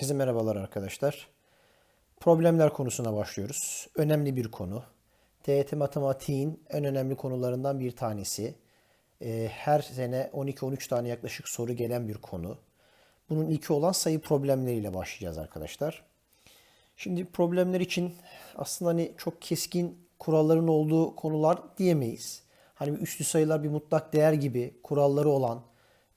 Herkese merhabalar arkadaşlar. Problemler konusuna başlıyoruz. Önemli bir konu. TYT matematiğin en önemli konularından bir tanesi. Ee, her sene 12-13 tane yaklaşık soru gelen bir konu. Bunun ilki olan sayı problemleriyle başlayacağız arkadaşlar. Şimdi problemler için aslında hani çok keskin kuralların olduğu konular diyemeyiz. Hani üslü sayılar bir mutlak değer gibi kuralları olan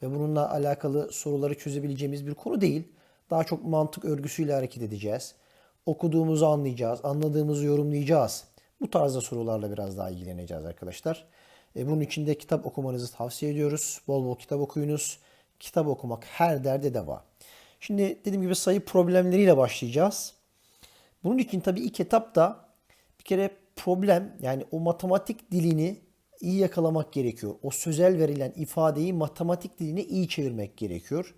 ve bununla alakalı soruları çözebileceğimiz bir konu değil. Daha çok mantık örgüsüyle hareket edeceğiz. Okuduğumuzu anlayacağız, anladığımızı yorumlayacağız. Bu tarzda sorularla biraz daha ilgileneceğiz arkadaşlar. E, bunun için de kitap okumanızı tavsiye ediyoruz. Bol bol kitap okuyunuz. Kitap okumak her derde deva. Şimdi dediğim gibi sayı problemleriyle başlayacağız. Bunun için tabii ilk etapta bir kere problem yani o matematik dilini iyi yakalamak gerekiyor. O sözel verilen ifadeyi matematik diline iyi çevirmek gerekiyor.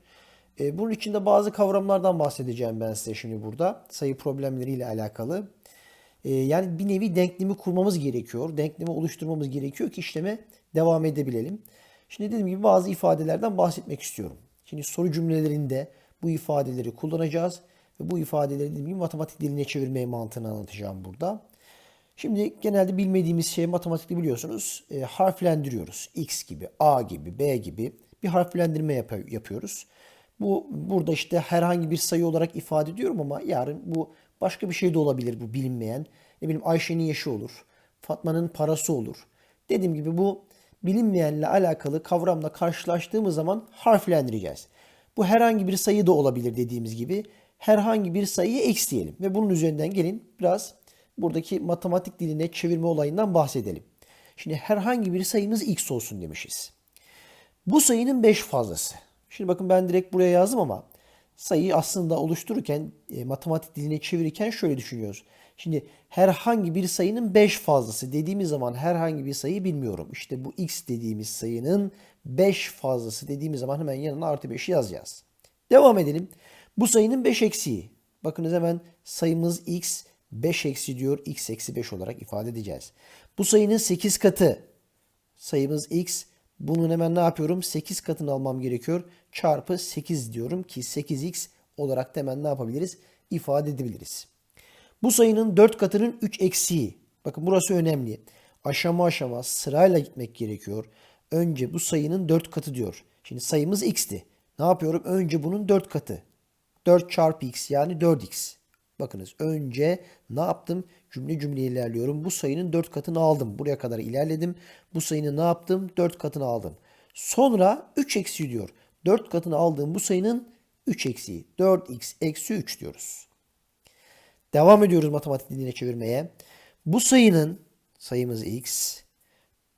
E, bunun için de bazı kavramlardan bahsedeceğim ben size şimdi burada. Sayı problemleriyle alakalı. E, yani bir nevi denklemi kurmamız gerekiyor. Denklemi oluşturmamız gerekiyor ki işleme devam edebilelim. Şimdi dediğim gibi bazı ifadelerden bahsetmek istiyorum. Şimdi soru cümlelerinde bu ifadeleri kullanacağız. Ve bu ifadeleri dediğim gibi matematik diline çevirmeye mantığını anlatacağım burada. Şimdi genelde bilmediğimiz şey matematikte biliyorsunuz e, harflendiriyoruz. X gibi, A gibi, B gibi bir harflendirme yap- yapıyoruz. Bu burada işte herhangi bir sayı olarak ifade ediyorum ama yarın bu başka bir şey de olabilir bu bilinmeyen. Ne bileyim Ayşe'nin yaşı olur. Fatma'nın parası olur. Dediğim gibi bu bilinmeyenle alakalı kavramla karşılaştığımız zaman harflendireceğiz. Bu herhangi bir sayı da olabilir dediğimiz gibi. Herhangi bir sayıyı x diyelim ve bunun üzerinden gelin biraz buradaki matematik diline çevirme olayından bahsedelim. Şimdi herhangi bir sayımız x olsun demişiz. Bu sayının 5 fazlası. Şimdi bakın ben direkt buraya yazdım ama sayıyı aslında oluştururken e, matematik diline çevirirken şöyle düşünüyoruz. Şimdi herhangi bir sayının 5 fazlası dediğimiz zaman herhangi bir sayı bilmiyorum. İşte bu x dediğimiz sayının 5 fazlası dediğimiz zaman hemen yanına artı 5'i yazacağız. Devam edelim. Bu sayının 5 eksiği. Bakınız hemen sayımız x 5 eksi diyor. x eksi 5 olarak ifade edeceğiz. Bu sayının 8 katı. Sayımız x. Bunun hemen ne yapıyorum? 8 katını almam gerekiyor. Çarpı 8 diyorum ki 8x olarak da hemen ne yapabiliriz? İfade edebiliriz. Bu sayının 4 katının 3 eksiği. Bakın burası önemli. Aşama aşama sırayla gitmek gerekiyor. Önce bu sayının 4 katı diyor. Şimdi sayımız x'ti. Ne yapıyorum? Önce bunun 4 katı. 4 çarpı x yani 4x. Bakınız önce ne yaptım? Cümle cümle ilerliyorum. Bu sayının 4 katını aldım. Buraya kadar ilerledim. Bu sayının ne yaptım? 4 katını aldım. Sonra 3 eksi diyor. 4 katını aldığım bu sayının 3 eksiği. 4x eksi 3 diyoruz. Devam ediyoruz matematik diline çevirmeye. Bu sayının sayımız x.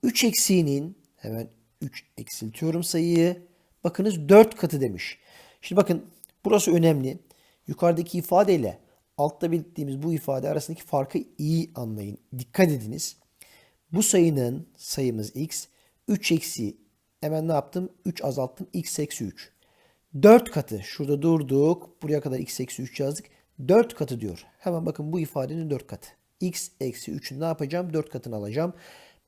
3 eksiğinin hemen 3 eksiltiyorum sayıyı. Bakınız 4 katı demiş. Şimdi bakın burası önemli. Yukarıdaki ifadeyle altta belirttiğimiz bu ifade arasındaki farkı iyi anlayın. Dikkat ediniz. Bu sayının sayımız x. 3 eksi hemen ne yaptım? 3 azalttım. x eksi 3. 4 katı. Şurada durduk. Buraya kadar x eksi 3 yazdık. 4 katı diyor. Hemen bakın bu ifadenin 4 katı. x eksi 3'ün ne yapacağım? 4 katını alacağım.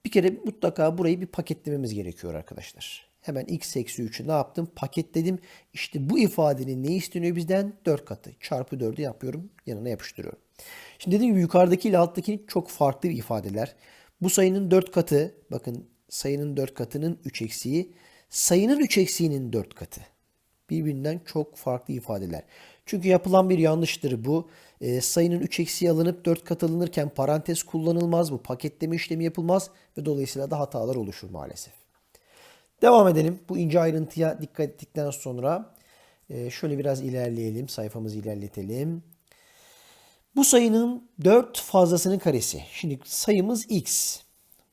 Bir kere mutlaka burayı bir paketlememiz gerekiyor arkadaşlar. Hemen x eksi 3'ü ne yaptım? Paketledim. İşte bu ifadenin ne isteniyor bizden? 4 katı. Çarpı 4'ü yapıyorum. Yanına yapıştırıyorum. Şimdi dediğim gibi yukarıdaki ile alttakinin çok farklı ifadeler. Bu sayının 4 katı. Bakın sayının 4 katının 3 eksiği. Sayının 3 eksiğinin 4 katı. Birbirinden çok farklı ifadeler. Çünkü yapılan bir yanlıştır bu. E, sayının 3 eksiği alınıp 4 kat alınırken parantez kullanılmaz. Bu paketleme işlemi yapılmaz ve dolayısıyla da hatalar oluşur maalesef. Devam edelim. Bu ince ayrıntıya dikkat ettikten sonra e, şöyle biraz ilerleyelim. Sayfamızı ilerletelim. Bu sayının 4 fazlasının karesi. Şimdi sayımız x.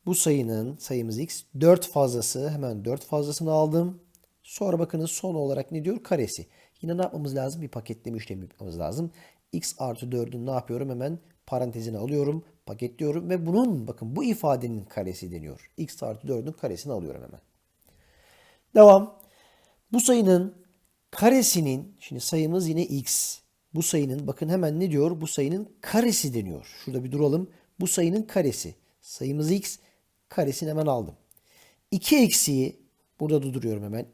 Bu sayının sayımız x. 4 fazlası hemen 4 fazlasını aldım. Sonra bakınız son olarak ne diyor? Karesi. Yine ne yapmamız lazım? Bir paketleme işlemi yapmamız lazım. x artı 4'ün ne yapıyorum? Hemen parantezini alıyorum, paketliyorum ve bunun bakın bu ifadenin karesi deniyor. x artı 4'ün karesini alıyorum hemen. Devam. Bu sayının karesinin, şimdi sayımız yine x. Bu sayının bakın hemen ne diyor? Bu sayının karesi deniyor. Şurada bir duralım. Bu sayının karesi. Sayımız x. Karesini hemen aldım. 2 eksiği burada durduruyorum hemen.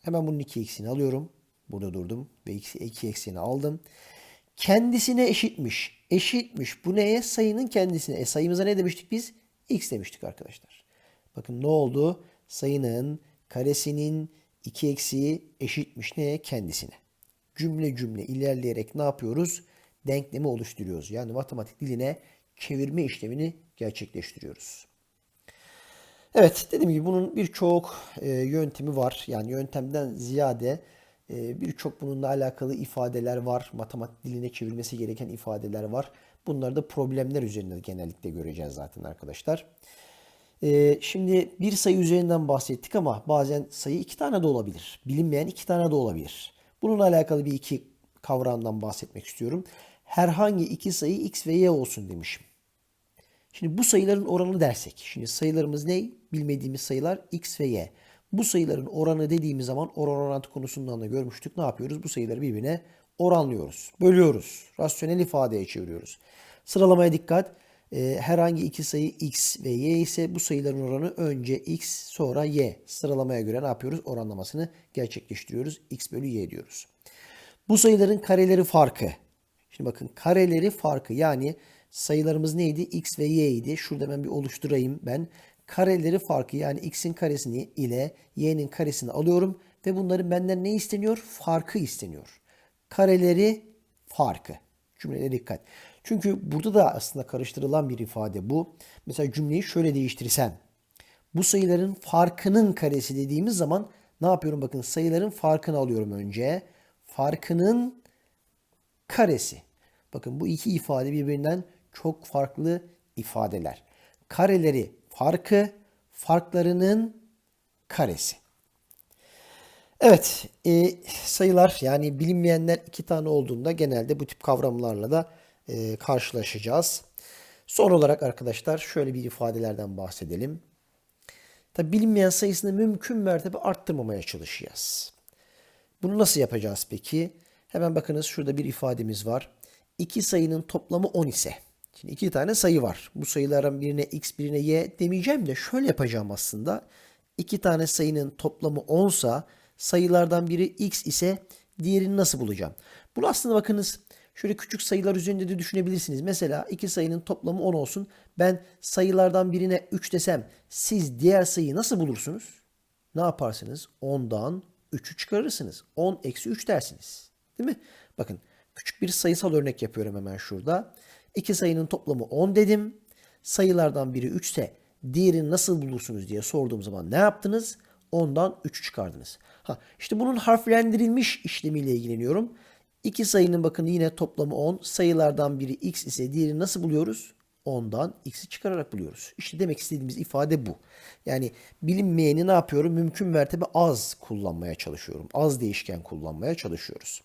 Hemen bunun 2 eksiğini alıyorum. Burada durdum ve 2 eksiğini aldım. Kendisine eşitmiş. Eşitmiş. Bu neye? Sayının kendisine. E sayımıza ne demiştik biz? X demiştik arkadaşlar. Bakın ne oldu? Sayının karesinin 2 eksiği eşitmiş neye? Kendisine. Cümle cümle ilerleyerek ne yapıyoruz? Denklemi oluşturuyoruz. Yani matematik diline çevirme işlemini gerçekleştiriyoruz. Evet dediğim gibi bunun birçok e, yöntemi var. Yani yöntemden ziyade e, birçok bununla alakalı ifadeler var. Matematik diline çevirmesi gereken ifadeler var. Bunları da problemler üzerinde genellikle göreceğiz zaten arkadaşlar. E, şimdi bir sayı üzerinden bahsettik ama bazen sayı iki tane de olabilir. Bilinmeyen iki tane de olabilir. Bununla alakalı bir iki kavramdan bahsetmek istiyorum. Herhangi iki sayı x ve y olsun demişim. Şimdi bu sayıların oranı dersek. Şimdi sayılarımız ne? Bilmediğimiz sayılar x ve y. Bu sayıların oranı dediğimiz zaman oran orantı konusundan da görmüştük. Ne yapıyoruz? Bu sayıları birbirine oranlıyoruz. Bölüyoruz. Rasyonel ifadeye çeviriyoruz. Sıralamaya dikkat. Ee, herhangi iki sayı x ve y ise bu sayıların oranı önce x sonra y. Sıralamaya göre ne yapıyoruz? Oranlamasını gerçekleştiriyoruz. x bölü y diyoruz. Bu sayıların kareleri farkı. Şimdi bakın kareleri farkı yani sayılarımız neydi? X ve Y idi. Şurada ben bir oluşturayım ben. Kareleri farkı yani X'in karesini ile Y'nin karesini alıyorum. Ve bunların benden ne isteniyor? Farkı isteniyor. Kareleri farkı. Cümlelere dikkat. Çünkü burada da aslında karıştırılan bir ifade bu. Mesela cümleyi şöyle değiştirsem. Bu sayıların farkının karesi dediğimiz zaman ne yapıyorum? Bakın sayıların farkını alıyorum önce. Farkının karesi. Bakın bu iki ifade birbirinden çok farklı ifadeler. Kareleri farkı, farklarının karesi. Evet, e, sayılar yani bilinmeyenler iki tane olduğunda genelde bu tip kavramlarla da e, karşılaşacağız. Son olarak arkadaşlar şöyle bir ifadelerden bahsedelim. Tabi bilinmeyen sayısını mümkün mertebe arttırmamaya çalışacağız. Bunu nasıl yapacağız peki? Hemen bakınız şurada bir ifademiz var. İki sayının toplamı 10 ise. Şimdi iki tane sayı var. Bu sayıların birine x birine y demeyeceğim de şöyle yapacağım aslında. İki tane sayının toplamı 10 sa sayılardan biri x ise diğerini nasıl bulacağım? Bunu aslında bakınız şöyle küçük sayılar üzerinde de düşünebilirsiniz. Mesela iki sayının toplamı 10 olsun. Ben sayılardan birine 3 desem siz diğer sayıyı nasıl bulursunuz? Ne yaparsınız? 10'dan 3'ü çıkarırsınız. 10 eksi 3 dersiniz. Değil mi? Bakın küçük bir sayısal örnek yapıyorum hemen şurada. İki sayının toplamı 10 dedim. Sayılardan biri 3 ise diğerini nasıl bulursunuz diye sorduğum zaman ne yaptınız? 10'dan 3'ü çıkardınız. Ha, işte bunun harflendirilmiş işlemiyle ilgileniyorum. İki sayının bakın yine toplamı 10. Sayılardan biri x ise diğerini nasıl buluyoruz? 10'dan x'i çıkararak buluyoruz. İşte demek istediğimiz ifade bu. Yani bilinmeyeni ne yapıyorum? Mümkün mertebe az kullanmaya çalışıyorum. Az değişken kullanmaya çalışıyoruz.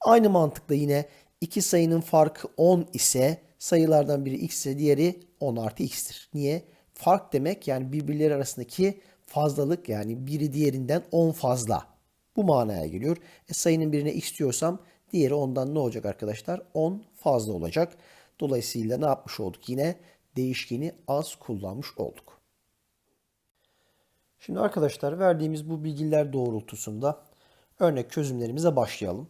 Aynı mantıkla yine iki sayının farkı 10 ise sayılardan biri x ise diğeri 10 artı x'tir. Niye? Fark demek yani birbirleri arasındaki fazlalık yani biri diğerinden 10 fazla. Bu manaya geliyor. E, sayının birine x diyorsam diğeri ondan ne olacak arkadaşlar? 10 fazla olacak. Dolayısıyla ne yapmış olduk? Yine değişkeni az kullanmış olduk. Şimdi arkadaşlar verdiğimiz bu bilgiler doğrultusunda örnek çözümlerimize başlayalım.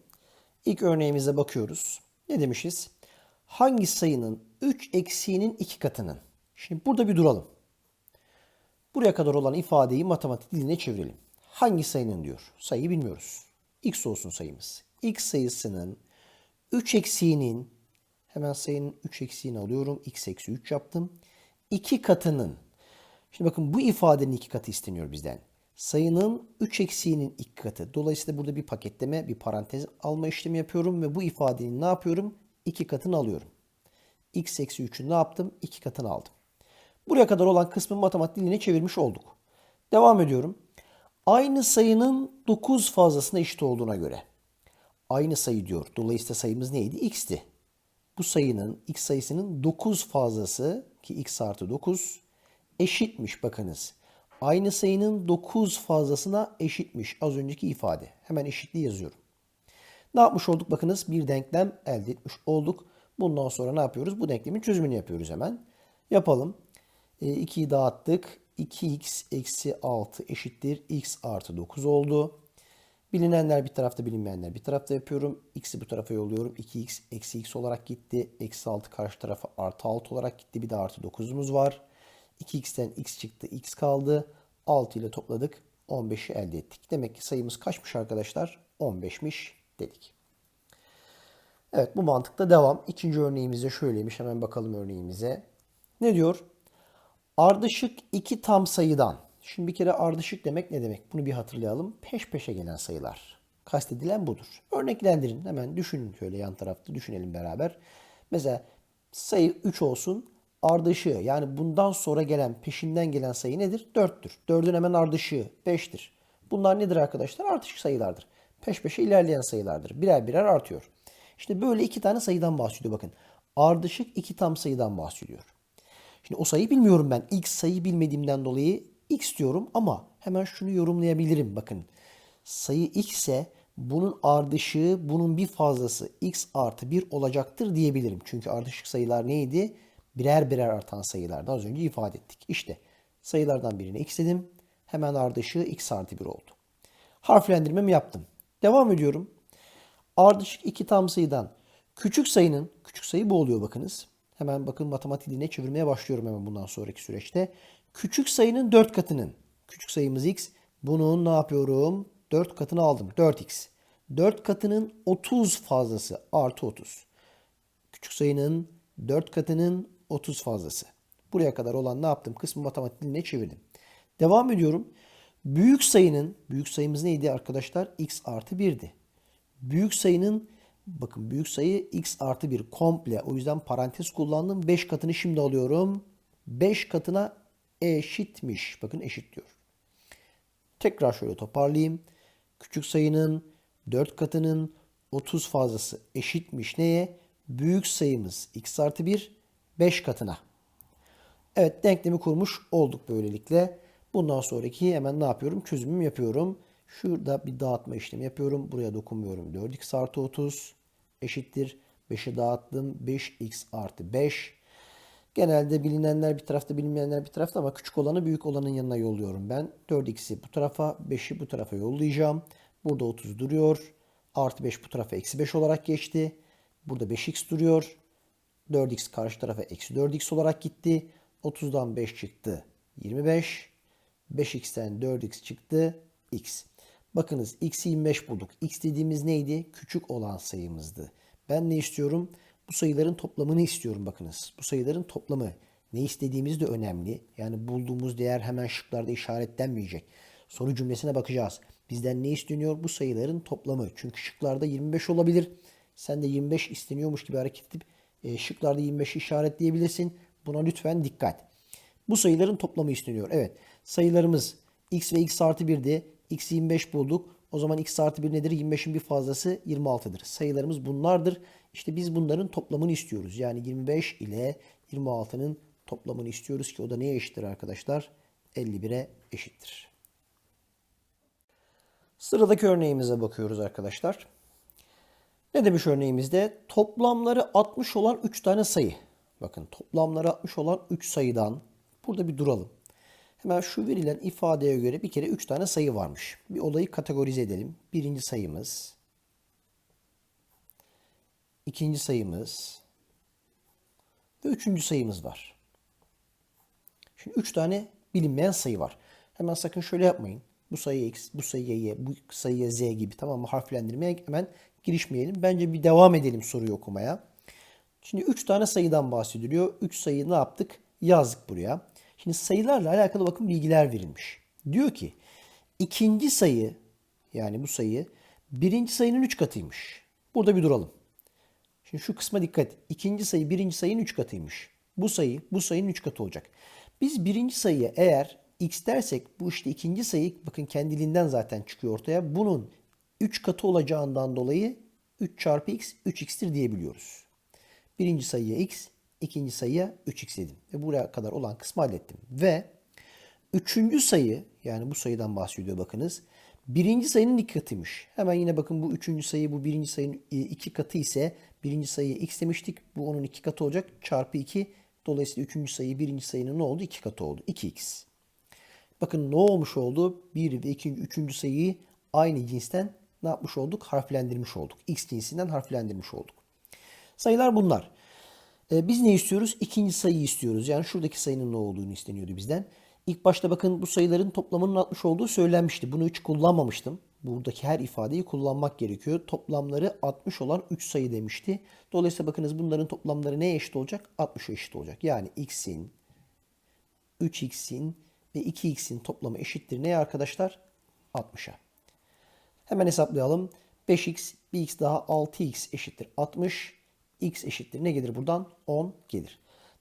İlk örneğimize bakıyoruz. Ne demişiz? Hangi sayının 3 eksiğinin 2 katının? Şimdi burada bir duralım. Buraya kadar olan ifadeyi matematik diline çevirelim. Hangi sayının diyor? Sayıyı bilmiyoruz. X olsun sayımız. X sayısının 3 eksiğinin hemen sayının 3 eksiğini alıyorum. X eksi 3 yaptım. 2 katının. Şimdi bakın bu ifadenin 2 katı isteniyor bizden sayının 3 eksiğinin ilk katı. Dolayısıyla burada bir paketleme, bir parantez alma işlemi yapıyorum ve bu ifadenin ne yapıyorum? 2 katını alıyorum. x eksi 3'ü ne yaptım? 2 katını aldım. Buraya kadar olan kısmı matematik diline çevirmiş olduk. Devam ediyorum. Aynı sayının 9 fazlasına eşit olduğuna göre. Aynı sayı diyor. Dolayısıyla sayımız neydi? x'ti. Bu sayının, x sayısının 9 fazlası ki x artı 9 eşitmiş bakınız aynı sayının 9 fazlasına eşitmiş az önceki ifade. Hemen eşitliği yazıyorum. Ne yapmış olduk? Bakınız bir denklem elde etmiş olduk. Bundan sonra ne yapıyoruz? Bu denklemin çözümünü yapıyoruz hemen. Yapalım. E, 2'yi dağıttık. 2x eksi 6 eşittir x artı 9 oldu. Bilinenler bir tarafta bilinmeyenler bir tarafta yapıyorum. X'i bu tarafa yolluyorum. 2x eksi x olarak gitti. Eksi 6 karşı tarafa artı 6 olarak gitti. Bir de artı 9'umuz var. 2x'ten x çıktı. x kaldı. 6 ile topladık. 15'i elde ettik. Demek ki sayımız kaçmış arkadaşlar? 15'miş dedik. Evet bu mantıkta devam. İkinci örneğimizde şöyleymiş. Hemen bakalım örneğimize. Ne diyor? Ardışık iki tam sayıdan. Şimdi bir kere ardışık demek ne demek? Bunu bir hatırlayalım. Peş peşe gelen sayılar. Kastedilen budur. Örneklendirin. Hemen düşünün şöyle yan tarafta düşünelim beraber. Mesela sayı 3 olsun. Ardışığı yani bundan sonra gelen peşinden gelen sayı nedir? 4'tür. 4'ün hemen ardışığı 5'tir. Bunlar nedir arkadaşlar? Artışık sayılardır. Peş peşe ilerleyen sayılardır. Birer birer artıyor. İşte böyle iki tane sayıdan bahsediyor bakın. Ardışık iki tam sayıdan bahsediyor. Şimdi o sayıyı bilmiyorum ben. X sayı bilmediğimden dolayı x diyorum ama hemen şunu yorumlayabilirim. Bakın sayı x ise bunun ardışığı bunun bir fazlası x artı 1 olacaktır diyebilirim. Çünkü ardışık sayılar neydi? Birer birer artan sayılardı. Az önce ifade ettik. İşte sayılardan birine x. Hemen ardışığı x artı 1 oldu. Harflendirmemi yaptım. Devam ediyorum. Ardışık iki tam sayıdan küçük sayının, küçük sayı bu oluyor bakınız. Hemen bakın matematik diline çevirmeye başlıyorum hemen bundan sonraki süreçte. Küçük sayının 4 katının, küçük sayımız x, bunun ne yapıyorum? 4 katını aldım. 4x. 4 katının 30 fazlası artı 30. Küçük sayının 4 katının 30 fazlası. Buraya kadar olan ne yaptım? Kısmı matematik diline çevirdim. Devam ediyorum. Büyük sayının, büyük sayımız neydi arkadaşlar? x artı 1'di. Büyük sayının bakın büyük sayı x artı 1 komple. O yüzden parantez kullandım. 5 katını şimdi alıyorum. 5 katına eşitmiş. Bakın eşit diyor. Tekrar şöyle toparlayayım. Küçük sayının 4 katının 30 fazlası eşitmiş neye? Büyük sayımız x artı 1 5 katına. Evet denklemi kurmuş olduk böylelikle. Bundan sonraki hemen ne yapıyorum? Çözümüm yapıyorum. Şurada bir dağıtma işlemi yapıyorum. Buraya dokunmuyorum. 4x artı 30 eşittir. 5'e dağıttım. 5x artı 5. Genelde bilinenler bir tarafta bilinmeyenler bir tarafta ama küçük olanı büyük olanın yanına yolluyorum ben. 4x'i bu tarafa 5'i bu tarafa yollayacağım. Burada 30 duruyor. Artı 5 bu tarafa eksi 5 olarak geçti. Burada 5x duruyor. 4x karşı tarafa eksi 4x olarak gitti. 30'dan 5 çıktı. 25. 5x'ten 4x çıktı. x. Bakınız x'i 25 bulduk. x dediğimiz neydi? Küçük olan sayımızdı. Ben ne istiyorum? Bu sayıların toplamını istiyorum bakınız. Bu sayıların toplamı. Ne istediğimiz de önemli. Yani bulduğumuz değer hemen şıklarda işaretlenmeyecek. Soru cümlesine bakacağız. Bizden ne isteniyor? Bu sayıların toplamı. Çünkü şıklarda 25 olabilir. Sen de 25 isteniyormuş gibi hareket edip e, şıklarda 25'i işaretleyebilirsin. Buna lütfen dikkat. Bu sayıların toplamı isteniyor. Evet sayılarımız x ve x artı 1'di. x 25 bulduk. O zaman x artı 1 nedir? 25'in bir fazlası 26'dır. Sayılarımız bunlardır. İşte biz bunların toplamını istiyoruz. Yani 25 ile 26'nın toplamını istiyoruz ki o da neye eşittir arkadaşlar? 51'e eşittir. Sıradaki örneğimize bakıyoruz arkadaşlar. Ne demiş örneğimizde? Toplamları 60 olan 3 tane sayı. Bakın toplamları 60 olan 3 sayıdan burada bir duralım. Hemen şu verilen ifadeye göre bir kere 3 tane sayı varmış. Bir olayı kategorize edelim. Birinci sayımız, ikinci sayımız ve üçüncü sayımız var. Şimdi 3 tane bilinmeyen sayı var. Hemen sakın şöyle yapmayın. Bu sayı x, bu sayı y, bu sayı z gibi tamam mı? Harflendirmeye hemen girişmeyelim. Bence bir devam edelim soruyu okumaya. Şimdi 3 tane sayıdan bahsediliyor. 3 sayı ne yaptık? Yazdık buraya. Şimdi sayılarla alakalı bakın bilgiler verilmiş. Diyor ki ikinci sayı yani bu sayı birinci sayının 3 katıymış. Burada bir duralım. Şimdi şu kısma dikkat. İkinci sayı birinci sayının 3 katıymış. Bu sayı bu sayının 3 katı olacak. Biz birinci sayıya eğer x dersek bu işte ikinci sayı bakın kendiliğinden zaten çıkıyor ortaya. Bunun 3 katı olacağından dolayı 3 çarpı x 3x'tir diyebiliyoruz. Birinci sayıya x, ikinci sayıya 3x dedim. Ve buraya kadar olan kısmı hallettim. Ve üçüncü sayı yani bu sayıdan bahsediyor bakınız. Birinci sayının iki katıymış. Hemen yine bakın bu üçüncü sayı bu birinci sayının iki katı ise birinci sayıya x demiştik. Bu onun iki katı olacak. Çarpı 2. Dolayısıyla üçüncü sayı birinci sayının ne oldu? İki katı oldu. 2x. Bakın ne olmuş oldu? 1 ve 2. üçüncü sayıyı aynı cinsten ne yapmış olduk? Harflendirmiş olduk. X cinsinden harflendirmiş olduk. Sayılar bunlar. Ee, biz ne istiyoruz? İkinci sayıyı istiyoruz. Yani şuradaki sayının ne olduğunu isteniyordu bizden. İlk başta bakın bu sayıların toplamının 60 olduğu söylenmişti. Bunu hiç kullanmamıştım. Buradaki her ifadeyi kullanmak gerekiyor. Toplamları 60 olan 3 sayı demişti. Dolayısıyla bakınız bunların toplamları neye eşit olacak? 60'a eşit olacak. Yani x'in, 3x'in ve 2x'in toplamı eşittir neye arkadaşlar? 60'a. Hemen hesaplayalım. 5x, 1x daha 6x eşittir 60. x eşittir ne gelir buradan? 10 gelir.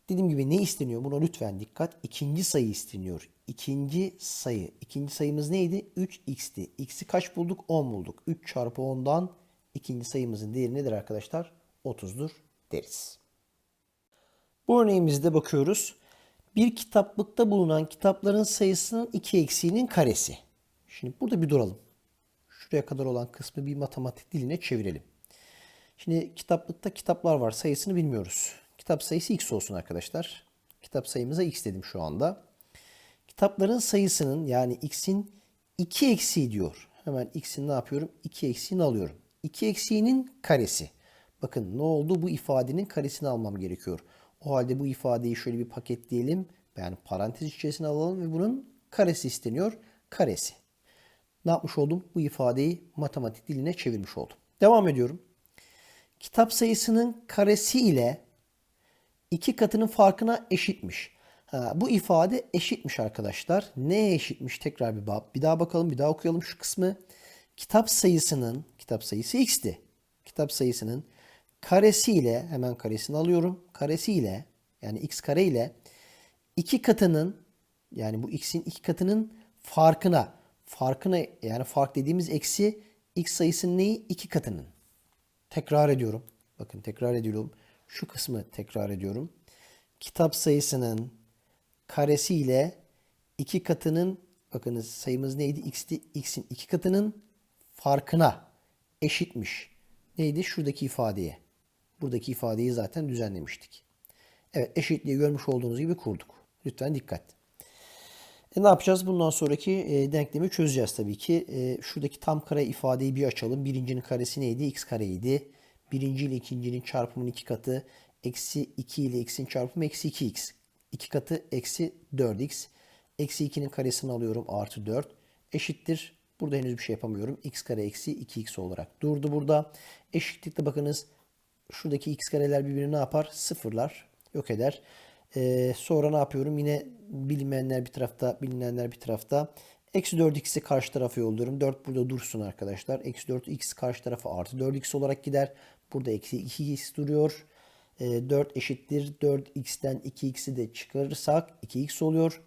Dediğim gibi ne isteniyor? Buna lütfen dikkat. İkinci sayı isteniyor. İkinci sayı. İkinci sayımız neydi? 3x'ti. x'i kaç bulduk? 10 bulduk. 3 çarpı 10'dan ikinci sayımızın değeri nedir arkadaşlar? 30'dur deriz. Bu örneğimizde bakıyoruz. Bir kitaplıkta bulunan kitapların sayısının 2 eksiğinin karesi. Şimdi burada bir duralım. Şuraya kadar olan kısmı bir matematik diline çevirelim. Şimdi kitaplıkta kitaplar var. Sayısını bilmiyoruz. Kitap sayısı x olsun arkadaşlar. Kitap sayımıza x dedim şu anda. Kitapların sayısının yani x'in 2 eksiği diyor. Hemen x'in ne yapıyorum? 2 eksiğini alıyorum. 2 eksiğinin karesi. Bakın ne oldu? Bu ifadenin karesini almam gerekiyor. O halde bu ifadeyi şöyle bir paketleyelim. Yani parantez içerisine alalım ve bunun karesi isteniyor. Karesi. Ne yapmış oldum? Bu ifadeyi matematik diline çevirmiş oldum. Devam ediyorum. Kitap sayısının karesi ile iki katının farkına eşitmiş. Ha, bu ifade eşitmiş arkadaşlar. Neye eşitmiş? Tekrar bir. Bir daha bakalım, bir daha okuyalım şu kısmı. Kitap sayısının, kitap sayısı x'ti. Kitap sayısının karesi ile hemen karesini alıyorum. Karesi ile yani x kare ile iki katının yani bu x'in iki katının farkına farkına yani fark dediğimiz eksi x sayısının neyi? iki katının. Tekrar ediyorum. Bakın tekrar ediyorum. Şu kısmı tekrar ediyorum. Kitap sayısının karesi ile iki katının bakınız sayımız neydi? X'ti. X'in iki katının farkına eşitmiş. Neydi? Şuradaki ifadeye. Buradaki ifadeyi zaten düzenlemiştik. Evet eşitliği görmüş olduğunuz gibi kurduk. Lütfen dikkat. E, ne yapacağız? Bundan sonraki e, denklemi çözeceğiz tabii ki. E, şuradaki tam kare ifadeyi bir açalım. Birincinin karesi neydi? x kareydi. Birinci ile ikincinin çarpımının iki katı. Eksi 2 ile x'in çarpımı eksi 2x. İki katı eksi 4x. Eksi 2'nin karesini alıyorum. Artı 4. Eşittir. Burada henüz bir şey yapamıyorum. x kare eksi 2x olarak durdu burada. Eşitlikte bakınız şuradaki x kareler birbirini ne yapar? Sıfırlar. Yok eder. Ee, sonra ne yapıyorum? Yine bilinmeyenler bir tarafta, bilinenler bir tarafta. Eksi 4x'i karşı tarafa yolluyorum. 4 burada dursun arkadaşlar. Eksi 4x karşı tarafa artı 4x olarak gider. Burada eksi 2x duruyor. E, 4 eşittir. 4x'ten 2x'i de çıkarırsak 2x oluyor.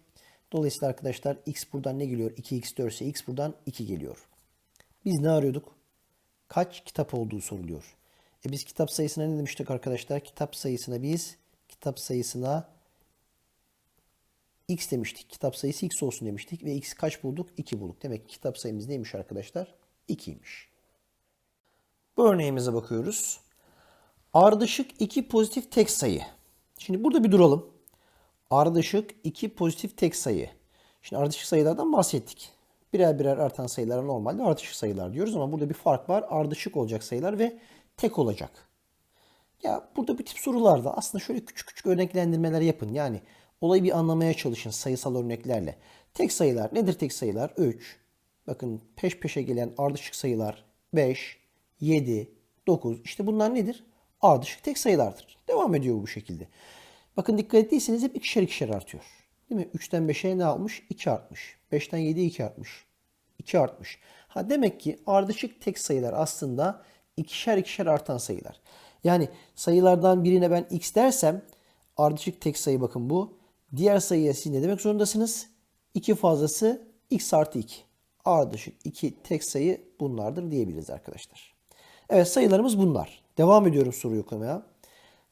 Dolayısıyla arkadaşlar x buradan ne geliyor? 2x 4 ise x buradan 2 geliyor. Biz ne arıyorduk? Kaç kitap olduğu soruluyor. E biz kitap sayısına ne demiştik arkadaşlar? Kitap sayısına biz kitap sayısına x demiştik. Kitap sayısı x olsun demiştik ve x kaç bulduk? 2 bulduk. Demek ki kitap sayımız neymiş arkadaşlar? 2'ymiş. Bu örneğimize bakıyoruz. Ardışık 2 pozitif tek sayı. Şimdi burada bir duralım. Ardışık 2 pozitif tek sayı. Şimdi ardışık sayılardan bahsettik. Birer birer artan sayılara normalde ardışık sayılar diyoruz ama burada bir fark var. Ardışık olacak sayılar ve tek olacak. Ya burada bir tip sorularda aslında şöyle küçük küçük örneklendirmeler yapın. Yani olayı bir anlamaya çalışın sayısal örneklerle. Tek sayılar nedir tek sayılar? 3. Bakın peş peşe gelen ardışık sayılar 5, 7, 9. İşte bunlar nedir? Ardışık tek sayılardır. Devam ediyor bu şekilde. Bakın dikkat ettiyseniz hep ikişer ikişer artıyor. Değil mi? 3'ten 5'e ne almış? 2 artmış. 5'ten 7'ye 2 artmış. 2 artmış. Ha demek ki ardışık tek sayılar aslında ikişer ikişer artan sayılar. Yani sayılardan birine ben x dersem ardışık tek sayı bakın bu. Diğer sayıya siz ne demek zorundasınız? 2 fazlası x artı 2. Ardışık 2 tek sayı bunlardır diyebiliriz arkadaşlar. Evet sayılarımız bunlar. Devam ediyorum soruyu okumaya.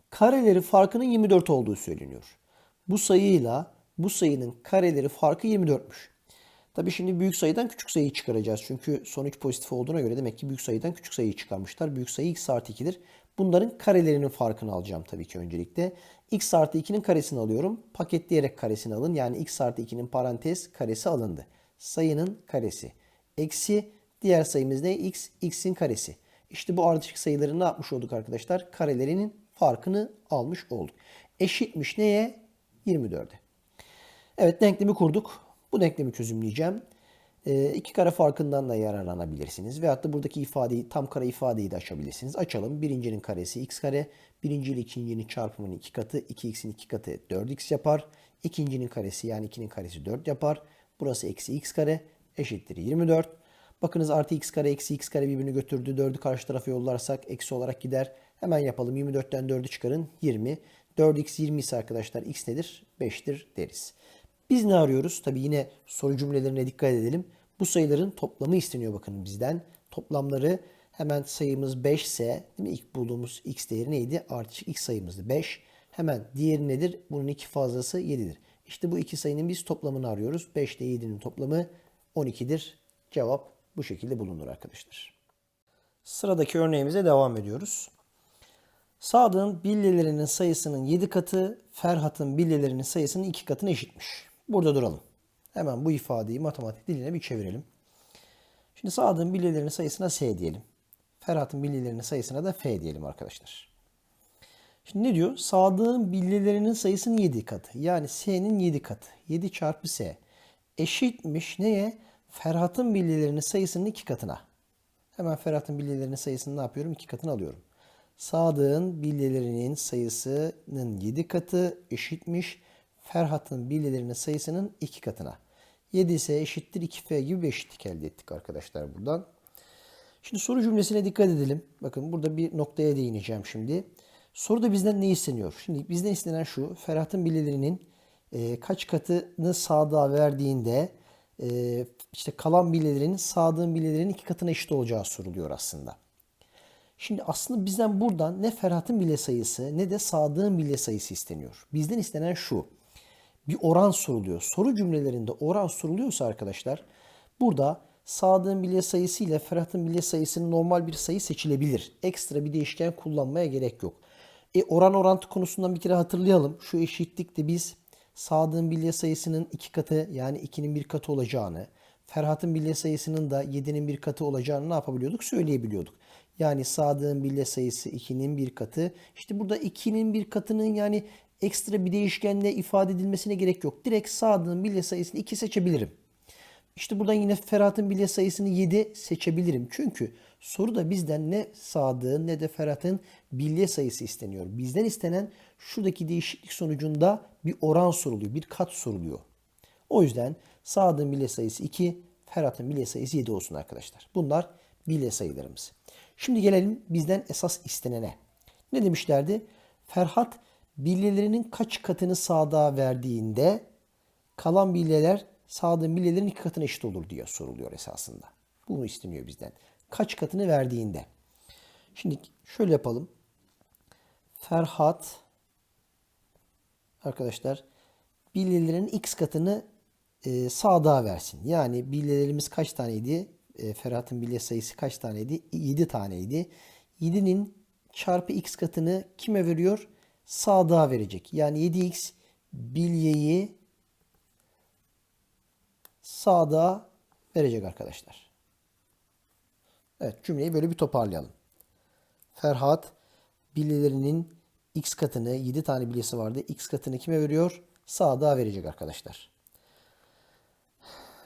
Kareleri farkının 24 olduğu söyleniyor. Bu sayıyla bu sayının kareleri farkı 24'müş. Tabii şimdi büyük sayıdan küçük sayıyı çıkaracağız. Çünkü sonuç pozitif olduğuna göre demek ki büyük sayıdan küçük sayıyı çıkarmışlar. Büyük sayı x artı 2'dir. Bunların karelerinin farkını alacağım tabii ki öncelikle. X artı 2'nin karesini alıyorum. Paketleyerek karesini alın. Yani x artı 2'nin parantez karesi alındı. Sayının karesi. Eksi Diğer sayımız ne? x, x'in karesi. İşte bu ardışık sayıları ne yapmış olduk arkadaşlar? Karelerinin farkını almış olduk. Eşitmiş neye? 24'e. Evet denklemi kurduk. Bu denklemi çözümleyeceğim. E, iki kare farkından da yararlanabilirsiniz. Veyahut da buradaki ifadeyi, tam kare ifadeyi de açabilirsiniz. Açalım. Birincinin karesi x kare. Birinci ile ikincinin çarpımının iki katı. 2x'in iki katı 4x yapar. İkincinin karesi yani 2'nin karesi 4 yapar. Burası eksi x kare eşittir 24. Bakınız artı x kare eksi x kare birbirini götürdü. 4'ü karşı tarafa yollarsak eksi olarak gider. Hemen yapalım. 24'ten 4'ü çıkarın. 20. 4x 20 ise arkadaşlar x nedir? 5'tir deriz. Biz ne arıyoruz? Tabi yine soru cümlelerine dikkat edelim. Bu sayıların toplamı isteniyor bakın bizden. Toplamları hemen sayımız 5 ise değil mi? ilk bulduğumuz x değeri neydi? Artık x sayımızdı 5. Hemen diğeri nedir? Bunun iki fazlası 7'dir. İşte bu iki sayının biz toplamını arıyoruz. 5 ile 7'nin toplamı 12'dir. Cevap bu şekilde bulunur arkadaşlar. Sıradaki örneğimize devam ediyoruz. Sadık'ın bilyelerinin sayısının 7 katı Ferhat'ın bilyelerinin sayısının 2 katına eşitmiş. Burada duralım. Hemen bu ifadeyi matematik diline bir çevirelim. Şimdi Sadık'ın bilyelerinin sayısına S diyelim. Ferhat'ın bilyelerinin sayısına da F diyelim arkadaşlar. Şimdi ne diyor? Sadık'ın bilyelerinin sayısının 7 katı. Yani S'nin 7 katı. 7 çarpı S. Eşitmiş neye? Ferhat'ın bilyelerinin sayısının 2 katına. Hemen Ferhat'ın bilyelerinin sayısını ne yapıyorum? 2 katını alıyorum. Sadık'ın bilyelerinin sayısının 7 katı eşitmiş. Ferhat'ın bilyelerinin sayısının 2 katına. 7 ise eşittir 2F gibi bir eşitlik elde ettik arkadaşlar buradan. Şimdi soru cümlesine dikkat edelim. Bakın burada bir noktaya değineceğim şimdi. Soruda bizden ne isteniyor? Şimdi bizden istenen şu. Ferhat'ın bilyelerinin e, kaç katını Sadık'a verdiğinde e, işte kalan bilyelerin Sadık'ın bilyelerinin iki katına eşit olacağı soruluyor aslında. Şimdi aslında bizden buradan ne Ferhat'ın bile sayısı ne de Sadık'ın bile sayısı isteniyor. Bizden istenen şu. Bir oran soruluyor. Soru cümlelerinde oran soruluyorsa arkadaşlar burada Sadık'ın bile sayısı ile Ferhat'ın bile sayısının normal bir sayı seçilebilir. Ekstra bir değişken kullanmaya gerek yok. E, oran orantı konusundan bir kere hatırlayalım. Şu eşitlikte biz Sadık'ın bilye sayısının iki katı yani 2'nin bir katı olacağını, Ferhat'ın bilye sayısının da 7'nin bir katı olacağını ne yapabiliyorduk? Söyleyebiliyorduk. Yani Sadık'ın bilye sayısı 2'nin bir katı. İşte burada 2'nin bir katının yani ekstra bir değişkenle ifade edilmesine gerek yok. Direkt Sadık'ın bilye sayısını 2 seçebilirim. İşte buradan yine Ferhat'ın bilye sayısını 7 seçebilirim. Çünkü soruda bizden ne Sadık'ın ne de Ferhat'ın bilye sayısı isteniyor. Bizden istenen şuradaki değişiklik sonucunda bir oran soruluyor, bir kat soruluyor. O yüzden Sadık'ın bilye sayısı 2, Ferhat'ın bilye sayısı 7 olsun arkadaşlar. Bunlar bilye sayılarımız. Şimdi gelelim bizden esas istenene. Ne demişlerdi? Ferhat bilyelerinin kaç katını Sadık'a verdiğinde kalan bilyeler Sadık'ın bilyelerin iki katına eşit olur diye soruluyor esasında. Bunu isteniyor bizden. Kaç katını verdiğinde. Şimdi şöyle yapalım. Ferhat arkadaşlar bilyelerin x katını e, Sadık'a versin. Yani bilyelerimiz kaç taneydi? E, Ferhat'ın bilye sayısı kaç taneydi? 7 taneydi. 7'nin çarpı x katını kime veriyor? Sadık'a verecek. Yani 7x bilyeyi Sadık'a verecek arkadaşlar. Evet cümleyi böyle bir toparlayalım. Ferhat bilyelerinin x katını 7 tane bilyesi vardı. X katını kime veriyor? Sadık'a verecek arkadaşlar.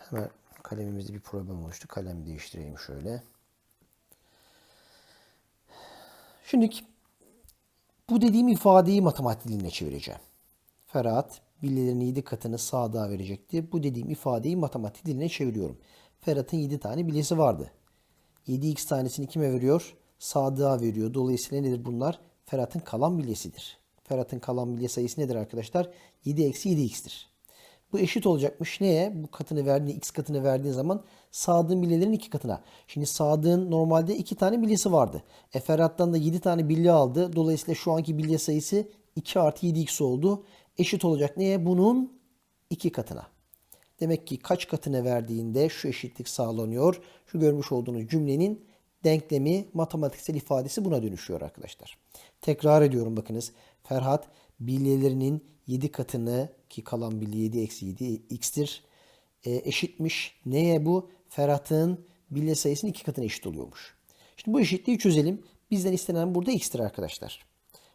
Hemen kalemimizde bir problem oluştu. Kalem değiştireyim şöyle. Şimdi bu dediğim ifadeyi matematik diline çevireceğim. Ferhat bilyelerin 7 katını Sadık'a verecekti. Bu dediğim ifadeyi matematik diline çeviriyorum. Ferhat'ın 7 tane bilyesi vardı. 7x tanesini kime veriyor? Sadık'a veriyor. Dolayısıyla nedir bunlar? Ferhat'ın kalan bilyesidir. Ferhat'ın kalan bilye sayısı nedir arkadaşlar? 7 eksi 7x'tir. Bu eşit olacakmış neye? Bu katını verdiği, x katını verdiğin zaman Sadık'ın bilyelerin iki katına. Şimdi Sadık'ın normalde iki tane bilyesi vardı. E Ferhat'tan da 7 tane bilye aldı. Dolayısıyla şu anki bilye sayısı 2 artı 7x oldu. Eşit olacak neye? Bunun iki katına. Demek ki kaç katına verdiğinde şu eşitlik sağlanıyor. Şu görmüş olduğunuz cümlenin denklemi, matematiksel ifadesi buna dönüşüyor arkadaşlar. Tekrar ediyorum bakınız. Ferhat bilyelerinin 7 katını ki kalan bilye 7 eksi 7 x'tir. E, eşitmiş. Neye bu? Ferhat'ın bilye sayısının iki katına eşit oluyormuş. Şimdi bu eşitliği çözelim. Bizden istenen burada x'tir arkadaşlar.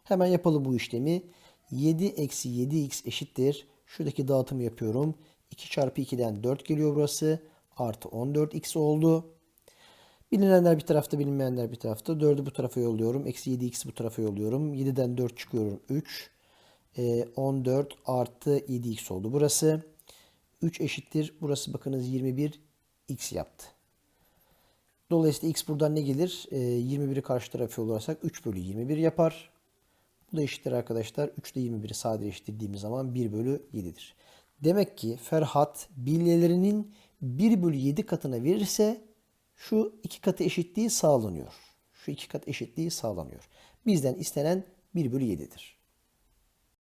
Hemen yapalım bu işlemi. 7 eksi 7x eşittir. Şuradaki dağıtımı yapıyorum. 2 çarpı 2'den 4 geliyor burası. Artı 14x oldu. Bilinenler bir tarafta bilinmeyenler bir tarafta. 4'ü bu tarafa yolluyorum. Eksi 7x bu tarafa yolluyorum. 7'den 4 çıkıyorum 3. Ee, 14 artı 7x oldu burası. 3 eşittir. Burası bakınız 21 x yaptı. Dolayısıyla x buradan ne gelir? Ee, 21'i karşı tarafa yollarsak 3 bölü 21 yapar. Bu da eşittir arkadaşlar. 3 ile 21'i sadeleştirdiğimiz zaman 1 bölü 7'dir. Demek ki Ferhat bilyelerinin 1 bölü 7 katına verirse şu iki katı eşitliği sağlanıyor. Şu iki kat eşitliği sağlanıyor. Bizden istenen 1 bölü 7'dir.